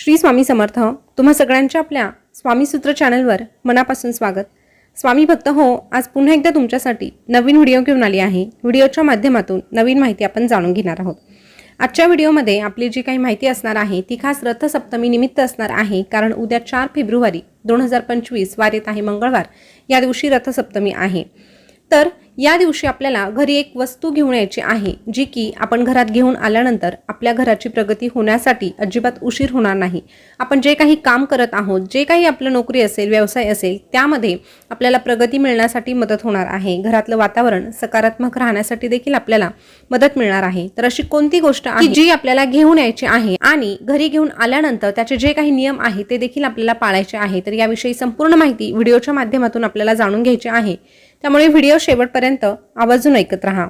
श्री स्वामी समर्थ हो. तुम्हा सगळ्यांच्या आपल्या स्वामीसूत्र चॅनलवर मनापासून स्वागत. स्वामी भक्त हो आज पुन्हा एकदा तुमच्यासाठी नवीन व्हिडिओ घेऊन आली आहे. व्हिडिओच्या माध्यमातून नवीन माहिती आपण जाणून घेणार आहोत. आजच्या व्हिडिओमध्ये आपली जी काही माहिती असणार आहे ती खास रथसप्तमी निमित्त असणार आहे कारण उद्या चार फेब्रुवारी दोन हजार पंचवीस वार येत आहे मंगळवार. या दिवशी रथसप्तमी आहे. तर या दिवशी आपल्याला घरी एक वस्तू घेऊन यायची आहे जी की आपण घरात घेऊन आल्यानंतर आपल्या घराची प्रगती होण्यासाठी अजिबात उशीर होणार नाही. आपण जे काही काम करत आहोत जे काही आपलं नोकरी असेल व्यवसाय असेल त्यामध्ये आपल्याला प्रगती मिळण्यासाठी मदत होणार आहे. घरातलं वातावरण सकारात्मक राहण्यासाठी देखील आपल्याला मदत मिळणार आहे. तर अशी कोणती गोष्ट आहे जी आपल्याला घेऊन यायची आहे आणि घरी घेऊन आल्यानंतर त्याचे जे काही नियम आहे ते देखील आपल्याला पाळायचे आहे तर याविषयी संपूर्ण माहिती व्हिडिओच्या माध्यमातून आपल्याला जाणून घ्यायची आहे. त्यामुळे व्हिडिओ शेवटपर्यंत आवर्जून ऐकत राहा.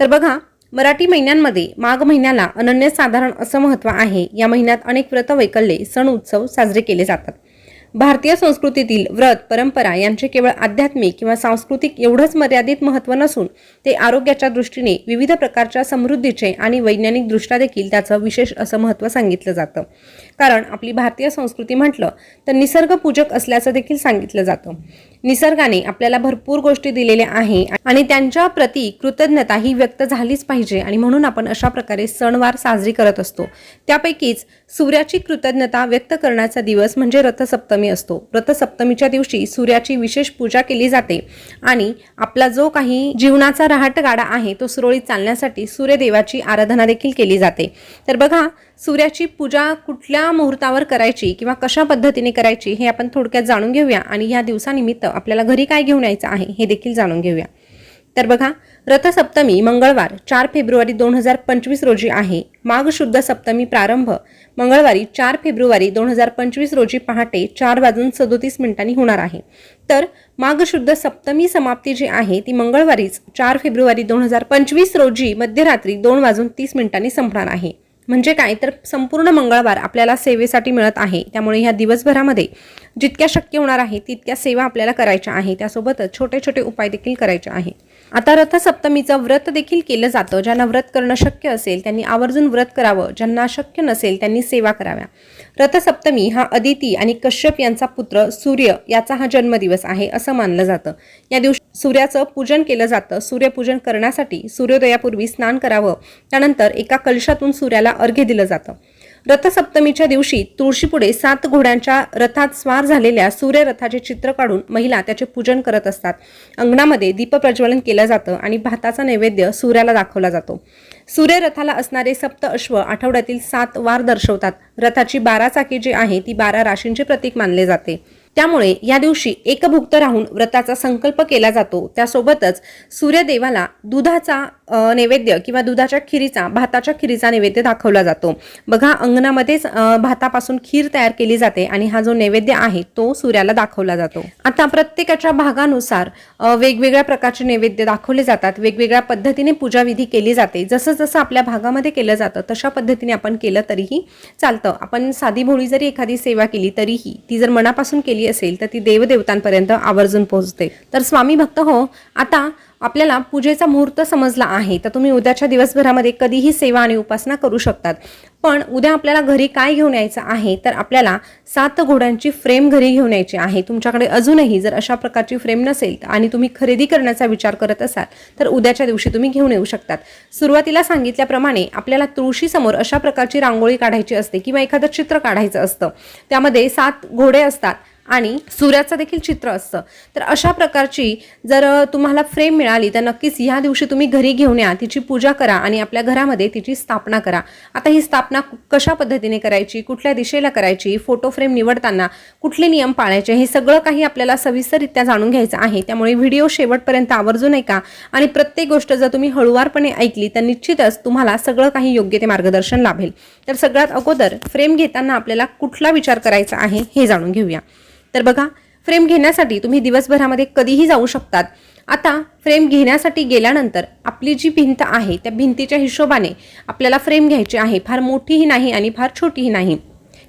तर बघा मराठी महिन्यांमध्ये माघ महिन्याला अनन्यसाधारण असं महत्त्व आहे. या महिन्यात अनेक व्रत वैकल्ये सण उत्सव साजरे केले जातात. भारतीय संस्कृतीतील व्रत परंपरा यांचे केवळ आध्यात्मिक किंवा सांस्कृतिक एवढंच मर्यादित महत्त्व नसून ते आरोग्याच्या दृष्टीने विविध प्रकारच्या समृद्धीचे आणि वैज्ञानिकदृष्ट्या देखील त्याचं विशेष असं महत्त्व सांगितलं जातं. कारण आपली भारतीय संस्कृती म्हटलं तर निसर्गपूजक असल्याचं देखील सांगितलं जातं. निसर्गाने आपल्याला भरपूर गोष्टी दिलेल्या आहे आणि त्यांच्या प्रती कृतज्ञता ही व्यक्त झालीच पाहिजे आणि म्हणून आपण अशा प्रकारे सणवार साजरी करत असतो. त्यापैकीच सूर्याची कृतज्ञता व्यक्त करण्याचा दिवस म्हणजे रथसप्तमी असतो. रथसप्तमीच्या दिवशी सूर्याची विशेष पूजा केली जाते आणि आपला जो काही जीवनाचा रहाट गाडा आहे तो सुरळीत चालण्यासाठी सूर्यदेवाची आराधना देखील केली जाते. तर बघा सूर्याची पूजा कुठल्या मुहूर्तावर करायची किंवा कशा पद्धतीने करायची हे आपण थोडक्यात जाणून घेऊया आणि या दिवसानिमित्त आपल्याला घरी काय घेऊन यायचं आहे हे देखील जाणून घेऊया. तर बघा रथसप्तमी मंगळवार चार फेब्रुवारी दोन हजार पंचवीस रोजी आहे. माघ शुद्ध सप्तमी प्रारंभ. मंगळवारी चार फेब्रुवारी दोन हजार पंचवीस रोजी पहाटे चार वाजून सदोतीस मिनिटांनी होणार आहे. तर माघ शुद्ध सप्तमी समाप्ती जी आहे ती मंगळवारीच चार फेब्रुवारी दोन हजार पंचवीस रोजी मध्यरात्री दोन वाजून तीस मिनिटांनी संपणार आहे. म्हणजे काय? तर संपूर्ण मंगळवार आपल्याला सेवेसाठी मिळत आहे. त्यामुळे ह्या दिवसभरामध्ये जितक्या शक्य होणार आहे तितक्या सेवा आपल्याला करायच्या आहे. त्यासोबतच छोटे छोटे उपाय देखील करायचे आहे. आता रथसप्तमीचं व्रत देखील केलं जातं. ज्यांना व्रत करणं शक्य असेल त्यांनी आवर्जून व्रत करावं. ज्यांना शक्य नसेल त्यांनी सेवा कराव्या. रथसप्तमी हा अदिती आणि कश्यप यांचा पुत्र सूर्य याचा हा जन्मदिवस आहे असं मानलं जातं. या दिवशी सूर्याचं पूजन केलं जातं. सूर्यपूजन करण्यासाठी सूर्योदयापूर्वी स्नान करावं. त्यानंतर एका कलशातून सूर्याला अर्घ्य दिलं जातं. रथसप्तमीच्या दिवशी तुळशीपुढे सात घोड्यांच्या रथात स्वार झालेल्या सूर्यरथाचे चित्र काढून महिला त्याचे पूजन करत असतात. अंगणामध्ये दीपप्रज्वलन केलं जातं आणि भाताचा नैवेद्य सूर्याला दाखवला जातो. सूर्यरथाला असणारे सप्त अश्व आठवड्यातील सात वार दर्शवतात. रथाची बारा चाकी जी आहे ती बारा राशींचे प्रतीक मानले जाते. त्यामुळे या दिवशी एकभुक्त राहून व्रताचा संकल्प केला जातो. त्यासोबतच सूर्यदेवाला दुधाचा नैवेद्य किंवा दुधाच्या खिरीचा भाताच्या खिरीचा नैवेद्य दाखवला जातो. बघा अंगणामध्येच भातापासून खीर तयार केली जाते आणि हा जो नैवेद्य आहे तो सूर्याला दाखवला जातो. आता प्रत्येकाच्या भागानुसार वेगवेगळ्या प्रकारचे नैवेद्य दाखवले जातात वेगवेगळ्या पद्धतीने पूजाविधी केली जाते. जसं जसं आपल्या भागामध्ये केलं जातं तशा पद्धतीने आपण केलं तरीही चालतं. आपण साधी भोळी जरी एखादी सेवा केली तरीही ती जर मनापासून केली असेल तर ती देवदेवतांपर्यंत आवर्जून पोहोचते. तर स्वामी भक्त हो आता आपल्याला पूजेचा मुहूर्त समजला आहे तर तुम्ही उद्याच्या दिवसभरामध्ये कधीही सेवा आणि उपासना करू शकतात. पण उद्या आपल्याला घरी काय घेऊन यायचं आहे तर आपल्याला सात घोड्यांची फ्रेम घरी घेऊन यायची आहे. तुमच्याकडे अजूनही जर अशा प्रकारची फ्रेम नसेल आणि तुम्ही खरेदी करण्याचा विचार करत असाल तर उद्याच्या दिवशी तुम्ही घेऊन येऊ शकतात. सुरुवातीला सांगितल्याप्रमाणे आपल्याला तुळशीसमोर अशा प्रकारची रांगोळी काढायची असते किंवा एखादं चित्र काढायचं असतं. त्यामध्ये सात घोडे असतात. आणि सूर्याचं देखील चित्र असतं. तर अशा प्रकारची जर तुम्हाला फ्रेम मिळाली तर नक्कीच ह्या दिवशी तुम्ही घरी घेऊन या तिची पूजा करा आणि आपल्या घरामध्ये तिची स्थापना करा. आता ही स्थापना कशा पद्धतीने करायची कुठल्या दिशेला करायची फोटो फ्रेम निवडताना कुठले नियम पाळायचे हे सगळं काही आपल्याला सविस्तररित्या जाणून घ्यायचं आहे. त्यामुळे व्हिडिओ शेवटपर्यंत आवर्जून ऐका आणि प्रत्येक गोष्ट जर तुम्ही हळुवारपणे ऐकली तर निश्चितच तुम्हाला सगळं काही योग्य ते मार्गदर्शन लाभेल. तर सगळ्यात अगोदर फ्रेम घेताना आपल्याला कुठला विचार करायचा आहे हे जाणून घेऊया. तर बघा फ्रेम घेण्यासाठी तुम्ही दिवसभरामध्ये कधीही जाऊ शकतात. आता फ्रेम घेण्यासाठी गेल्यानंतर आपली जी भिंत आहे त्या भिंतीच्या हिशोबाने आपल्याला फ्रेम घ्यायची आहे. फार मोठीही नाही आणि फार छोटीही नाही.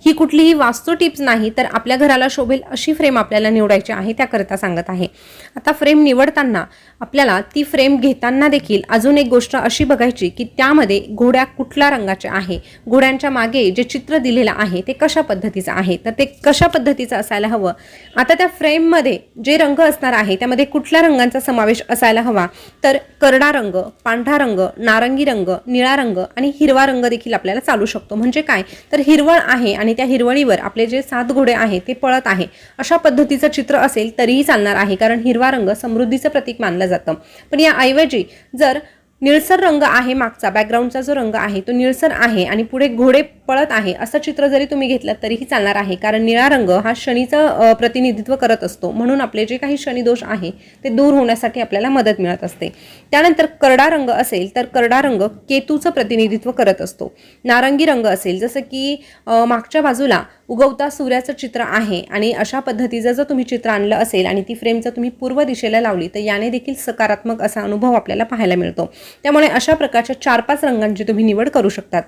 ही कुठलीही वास्तू टिप्स नाही तर आपल्या घराला शोभेल अशी फ्रेम आपल्याला निवडायची आहे त्याकरिता सांगत आहे. आता फ्रेम निवडताना आपल्याला ती फ्रेम घेताना देखील अजून एक गोष्ट अशी बघायची की त्यामध्ये घोड्या कुठल्या रंगाच्या आहे घोड्यांच्या मागे जे चित्र दिलेलं आहे ते कशा पद्धतीचं आहे तर ते कशा पद्धतीचं असायला हवं? आता त्या फ्रेममध्ये जे रंग असणार आहे त्यामध्ये कुठल्या रंगांचा समावेश असायला हवा? तर करडा रंग पांढरा रंग नारंगी रंग निळा रंग आणि हिरवा रंग देखील आपल्याला चालू शकतो. म्हणजे काय? तर हिरवळ आहे आणि त्या हिरवळीवर आपले जे सात घोडे आहे ते पळत आहे. अशा पद्धतीचं चित्र असेल तरीही चालणार आहे कारण हिरवा रंग समृद्धीचं प्रतीक मानलं जातं. पण या ऐवजी जर निळसर रंग आहे मागचा बॅकग्राऊंडचा जो रंग आहे तो निळसर आहे आणि पुढे घोडे पळत आहे असं चित्र जरी तुम्ही घेतलं तरीही चालणार आहे. कारण निळा रंग हा शनीचं प्रतिनिधित्व करत असतो. म्हणून आपले जे काही शनिदोष आहे ते दूर होण्यासाठी आपल्याला मदत मिळत असते. त्यानंतर करडा रंग असेल तर करडा रंग केतूचं प्रतिनिधित्व करत असतो. नारंगी रंग असेल जसं की मागच्या बाजूला उगवता सूर्याचं चित्र आहे आणि अशा पद्धतीचं जर तुम्ही चित्र आणलं असेल आणि ती फ्रेम जर तुम्ही पूर्व दिशेला लावली तर याने देखील सकारात्मक असा अनुभव आपल्याला पाहायला मिळतो. त्यामुळे अशा प्रकारच्या चार पाच रंगांची तुम्ही निवड करू शकतात.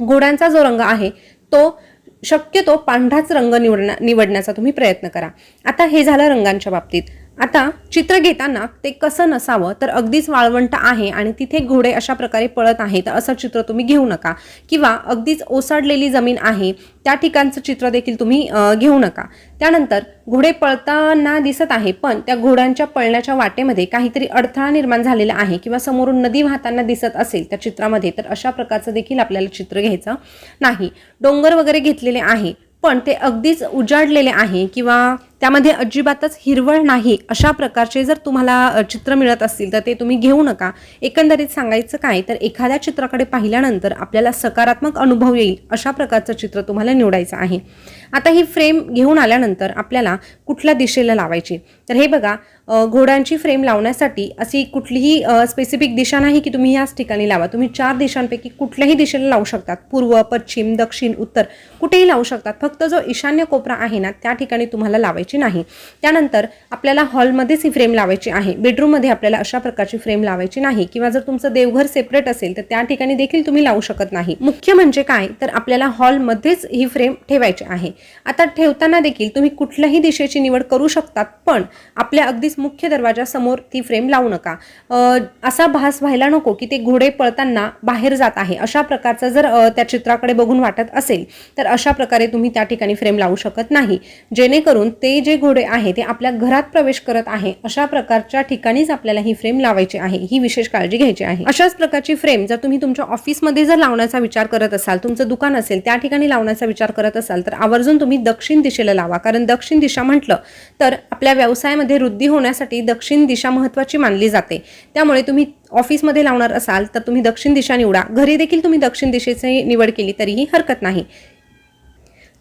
घोड्यांचा जो रंग आहे तो शक्यतो पांढराच रंग निवडण्या निवडण्याचा तुम्ही प्रयत्न करा. आता हे झालं रंगांच्या बाबतीत. आता चित्र घेताना ते कसं नसावं तर अगदीच वाळवंट आहे आणि तिथे घोडे अशा प्रकारे पळत आहे तर असं चित्र तुम्ही घेऊ नका. किंवा अगदीच ओसाडलेली जमीन आहे त्या ठिकाणचं चित्र देखील तुम्ही घेऊ नका. त्यानंतर घोडे पळताना दिसत आहे पण त्या घोड्यांच्या पळण्याच्या वाटेमध्ये काहीतरी अडथळा निर्माण झालेला आहे किंवा समोरून नदी वाहताना दिसत असेल त्या चित्रामध्ये तर अशा प्रकारचं देखील आपल्याला चित्र घ्यायचं नाही. डोंगर वगैरे घेतलेले आहे पण ते अगदीच उजाडलेले आहे किंवा त्यामध्ये अजिबातच हिरवळ नाही. अशा प्रकारचे जर तुम्हाला चित्र मिळत असतील तर ते तुम्ही घेऊ नका. एकंदरीत सांगायचं काय तर एखाद्या चित्राकडे पाहिल्यानंतर आपल्याला सकारात्मक अनुभव येईल अशा प्रकारचं चित्र तुम्हाला निवडायचं आहे. आता ही फ्रेम घेऊन आल्यानंतर आपल्याला कुठल्या दिशेला लावायची? तर हे बघा घोड्यांची फ्रेम लावण्यासाठी अशी कुठलीही स्पेसिफिक दिशा नाही की तुम्ही याच ठिकाणी लावा. तुम्ही चार दिशांपैकी कुठल्याही दिशेला लावू शकतात. पूर्व पश्चिम दक्षिण उत्तर कुठेही लावू शकतात. फक्त जो ईशान्य कोपरा आहे ना त्या ठिकाणी तुम्हाला लावायचा. नाही. त्यानंतर आपल्याला हॉलमध्येच ही फ्रेम लावायची आहे. बेडरूममध्ये आपल्याला अशा प्रकारची फ्रेम लावायची नाही. किंवा जर तुमचं देवघर सेपरेट असेल तर त्या ठिकाणी देखील तुम्ही लावू शकत नाही. मुख्य म्हणजे काय? तर आपल्याला हॉलमध्येच ही फ्रेम ठेवायची आहे. आता ठेवताना देखील तुम्ही कुठल्याही दिशेची निवड करू शकतात पण आपल्या अगदीच मुख्य दरवाजासमोर ती फ्रेम लावू नका. असा भास व्हायला नको की ते घोडे पळताना बाहेर जात आहे. अशा प्रकारचा जर त्या चित्राकडे बघून वाटत असेल तर अशा प्रकारे तुम्ही त्या ठिकाणी फ्रेम लावू शकत नाही. जेणेकरून ते जे घोडे आहे ते आपल्या घरात प्रवेश करत आहे अशा प्रकारच्या ठिकाणीच आपल्याला ही फ्रेम लावायची आहे ही विशेष काळजी घ्यायची आहे. अशाच प्रकारची फ्रेम जर तुम्ही तुमच्या ऑफिसमध्ये जर लावण्याचा विचार करत असाल तुमचं दुकान असेल त्या ठिकाणी लावण्याचा विचार करत असाल तर आवर्जून तुम्ही दक्षिण दिशेला लावा. कारण दक्षिण दिशा म्हटलं तर आपल्या व्यवसायामध्ये वृद्धी होण्यासाठी दक्षिण दिशा महत्त्वाची मानली जाते. त्यामुळे तुम्ही ऑफिसमध्ये लावणार असाल तर तुम्ही दक्षिण दिशा निवडा. घरी देखील तुम्ही दक्षिण दिशेची निवड केली तरीही हरकत नाही.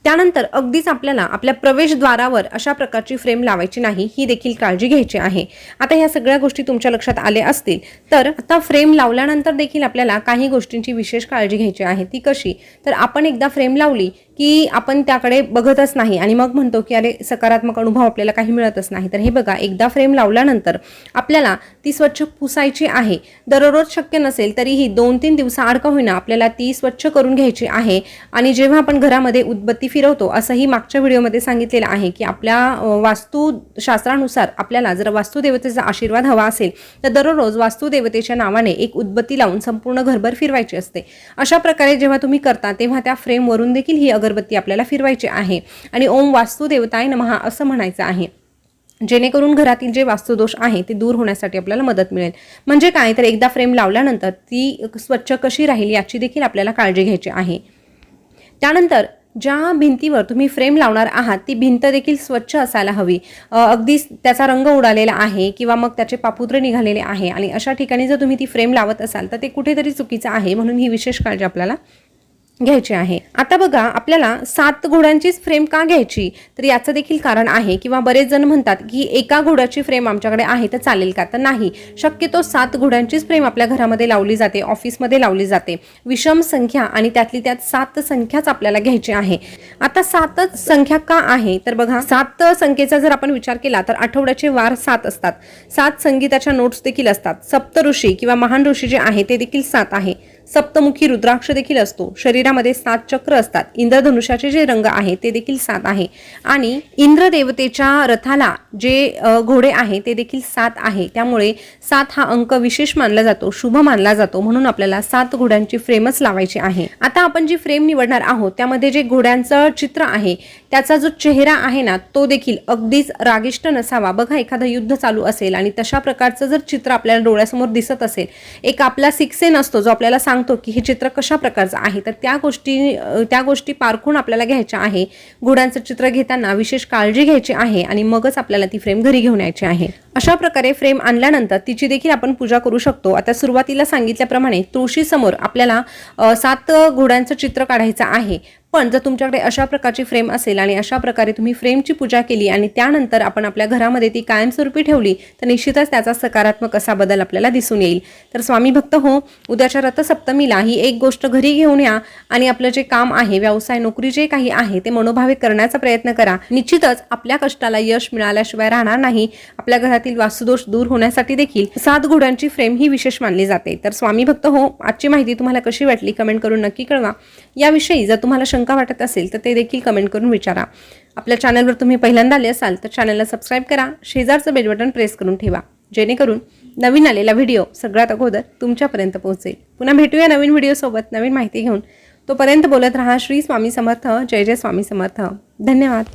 त्यानंतर अगदीच आपल्याला आपल्या प्रवेशद्वारावर अशा प्रकारची फ्रेम लावायची नाही ही देखील काळजी घ्यायची आहे. आता ह्या सगळ्या गोष्टी तुमच्या लक्षात आल्या असतील तर आता फ्रेम लावल्यानंतर देखील आपल्याला काही गोष्टींची विशेष काळजी घ्यायची आहे. ती कशी? तर आपण एकदा फ्रेम लावली की आपण त्याकडे बघतच नाही. आणि मग म्हणतो की अरे सकारात्मक अनुभव आपल्याला काही मिळतच नाही. तर हे बघा एकदा फ्रेम लावल्यानंतर आपल्याला ती स्वच्छ पुसायची आहे. दररोज शक्य नसेल तरीही दोन तीन दिवसाआड का होईना आपल्याला ती स्वच्छ करून घ्यायची आहे. आणि जेव्हा आपण घरामध्ये उदबत्ती फिरवतो असंही मागच्या व्हिडिओमध्ये सांगितलेलं आहे की आपल्या वास्तुशास्त्रानुसार आपल्याला जर वास्तुदेवतेचा आशीर्वाद हवा असेल तर दररोज वास्तुदेवतेच्या नावाने एक उदबत्ती लावून संपूर्ण घरभर फिरवायची असते. अशा प्रकारे जेव्हा तुम्ही करता तेव्हा त्या फ्रेमवरून देखील ही अगरबत्ती आपल्याला फिरवायची आहे. आणि ओम वास्तुदेवताय नमहा असं म्हणायचं आहे. जेणेकरून घरातील जे वास्तुदोष आहे ते दूर होण्यासाठी आपल्याला मदत मिळेल. म्हणजे काय? तर एकदा फ्रेम लावल्यानंतर ती स्वच्छ कशी राहील याची देखील आपल्याला काळजी घ्यायची आहे. त्यानंतर ज्या भिंतीवर तुम्ही फ्रेम लावणार आहात ती भिंत देखील स्वच्छ असायला हवी. अगदी त्याचा रंग उडालेला आहे किंवा मग त्याचे पापुद्र निघालेले आहे आणि अशा ठिकाणी जर तुम्ही ती फ्रेम लावत असाल तर ते कुठेतरी चुकीचं आहे म्हणून ही विशेष काळजी आपल्याला घ्यायची आहे. आता बघा आपल्याला सात घोड्यांचीच फ्रेम का घ्यायची? तर याचं देखील कारण आहे किंवा बरेच जण म्हणतात की एका घोड्याची फ्रेम आमच्याकडे आहे तर चालेल का? तर नाही. शक्यतो सात घोड्यांचीच फ्रेम आपल्या घरामध्ये लावली जाते ऑफिसमध्ये लावली जाते. विषम संख्या आणि त्यातली त्यात सात संख्याच आपल्याला घ्यायची आहे. आता सातच संख्या का आहे? तर बघा सात संख्येचा जर आपण विचार केला तर आठवड्याचे वार सात असतात. सात संगीताच्या नोट्स देखील असतात. सप्त ऋषी किंवा महान ऋषी जे आहे ते देखील सात आहे. सप्तमुखी रुद्राक्ष देखील असतो. शरीरामध्ये सात चक्र असतात. इंद्रधनुष्याचे जे रंग आहे ते देखील सात आहे. आणि इंद्र देवतेच्या रथाला जे घोडे आहे ते देखील सात आहे. त्यामुळे सात हा अंक विशेष मानला जातो शुभ मानला जातो. म्हणून आपल्याला सात घोड्यांची फ्रेमच लावायची आहे. आता आपण जी फ्रेम निवडणार आहोत त्यामध्ये जे घोड्यांचं चित्र आहे त्याचा जो चेहरा आहे ना तो देखील अगदीच रागिष्ट नसावा. बघा एखादं युद्ध चालू असेल आणि तशा प्रकारचं जर चित्र आपल्याला डोळ्यासमोर दिसत असेल एक आपला सिक्सेन असतो जो आपल्याला सांगतो की हे चित्र कशा प्रकारचं आहे? तर त्या गोष्टी त्या गोष्टी पारखून आपल्याला घ्यायच्या आहे. घोड्यांचं चित्र घेताना विशेष काळजी घ्यायची आहे आणि मगच आपल्याला ती फ्रेम घरी घेऊन यायची आहे. अशा प्रकारे फ्रेम आणल्यानंतर तिची देखील आपण पूजा करू शकतो. आता सुरुवातीला सांगितल्याप्रमाणे तुळशीसमोर आपल्याला सात घोड्यांचं चित्र काढायचं आहे. पण जर तुमच्याकडे अशा प्रकारची फ्रेम असेल आणि अशा प्रकारे तुम्ही फ्रेमची पूजा केली आणि त्यानंतर आपण आपल्या घरामध्ये ती कायमस्वरूपी ठेवली तर निश्चितच त्याचा सकारात्मक असा बदल आपल्याला दिसून येईल. तर स्वामी भक्त हो उद्याच्या रथसप्तमीला ही एक गोष्ट घरी घेऊन या आणि आपलं जे काम आहे व्यवसाय नोकरी जे काही आहे ते मनोभावे करण्याचा प्रयत्न करा. निश्चितच आपल्या कष्टाला यश मिळाल्याशिवाय राहणार नाही. आपल्या घरातील वास्तुदोष दूर होण्यासाठी देखील सात घोड्यांची फ्रेम ही विशेष मानली जाते. तर स्वामी भक्त हो आजची माहिती तुम्हाला कशी वाटली कमेंट करून नक्की कळवा. याविषयी जर तुम्हाला शंका वाटत असेल तर ते देखील कमेंट करून विचारा. आपल्या चॅनलवर तुम्ही पहिल्यांदा आले असाल तर चॅनलला सबस्क्राईब करा. शेजारचं बेल बटन प्रेस करून ठेवा. जेणेकरून नवीन आलेला व्हिडिओ सगळ्यात अगोदर तुमच्यापर्यंत पोहोचेल. पुन्हा भेटूया नवीन व्हिडिओसोबत नवीन माहिती घेऊन. तोपर्यंत बोलत राहा श्री स्वामी समर्थ. जय जय स्वामी समर्थ. धन्यवाद.